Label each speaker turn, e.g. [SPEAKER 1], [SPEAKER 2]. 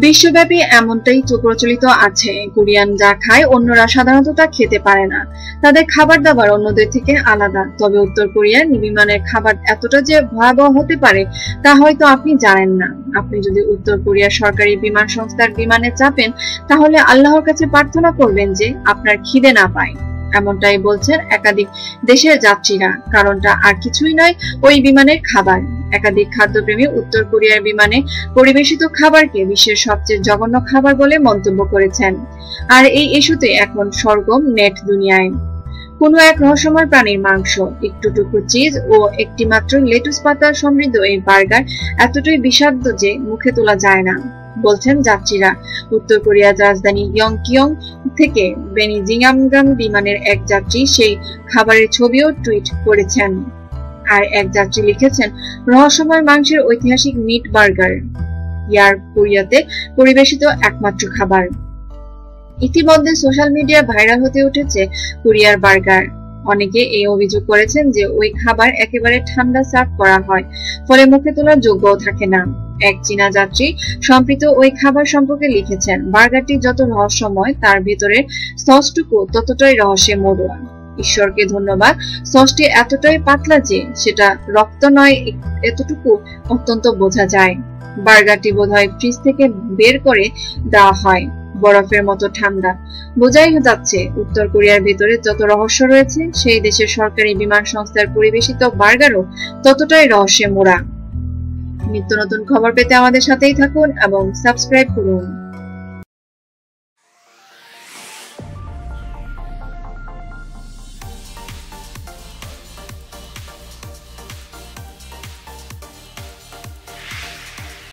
[SPEAKER 1] বিশ্বব্যাপী এমনটাই প্রচলিত আছে। কোরিয়ান যা খায়, অন্যরা সাধারণত তা খেতে পারে না। তাদের খাবার দাবার অন্যদের থেকে আলাদা। তবে উত্তর কোরিয়ার বিমানের খাবার এতটা যে ভয়াবহ হতে পারে, তা হয়তো আপনি জানেন না। আপনি যদি উত্তর কোরিয়ার সরকারি বিমান সংস্থার বিমানে চাপেন, তাহলে আল্লাহর কাছে প্রার্থনা করবেন যে আপনার খিদে না পায়। এমনটাই বলছেন একাধিক দেশের যাত্রীরা। কারণটা আর কিছুই নয়, ওই বিমানের খাবার। একাধিক খাদ্যপ্রেমী উত্তর কোরিয়ার বিমানে পরিবেশিত খাবারকে বিশ্বের সবচেয়ে জঘন্য খাবার বলে মন্তব্য করেছেন। আর এই ইস্যুতে এখন সরগম নেট দুনিয়ায়। কোনো এক রহস্যময় প্রাণীর মাংস, একটু টুকরো চিজ ও একটি মাত্র লেটুস পাতা সমৃদ্ধ এই বার্গার এতটাই বিষাক্ত যে মুখে তোলা যায় না, বলছেন যাত্রীরা। উত্তর কোরিয়ার রাজধানী ইয়ংকিয়ং থেকে বেনিজিংয়ামগাম বিমানের এক যাত্রী সেই খাবারের ছবিও টুইট করেছেন। আর এক যাত্রী লিখেছেন, রহস্যময় মাংসের ঐতিহাসিক মিট বার্গার, ইয়ার কোরিয়াতে পরিবেশিত একমাত্র খাবার। ইতিমধ্যে সোশ্যাল মিডিয়া ভাইরাল হতে উঠেছে কোরিয়ার বার্গার। অনেকে এই অভিযোগ করেছেন যে ওই খাবার একেবারে ঠান্ডা সার্ভ করা হয়, ফলে মুখে তোলার যোগ্যও থাকে না। এক চীনা যাত্রী সম্প্রীত ওই খাবার সম্পর্কে লিখেছেন, বার্গারটি যত রহস্যময়, তার ভেতরের সসটুকু ততটাই রহস্যে মরুয়া ঈশ্বরকে ধন্যবাদ। সসটি এতটাই পাতলা যে সেটা রক্ত নয়, এতটুকু অত্যন্ত বোঝা যায়। বার্গারটি বোধহয় ফ্রিজ থেকে বের করে দেওয়া হয়, বরফের মতো ঠান্ডা। বোঝাই যাচ্ছে, উত্তর কোরিয়ার ভেতরে যত রহস্য রয়েছে, সেই দেশের সরকারি বিমান সংস্থার পরিবেশিত বার্গারও ততটাই রহস্যে মোড়া। নিত্য নতুন খবর পেতে আমাদের সাথেই থাকুন এবং সাবস্ক্রাইব করুন।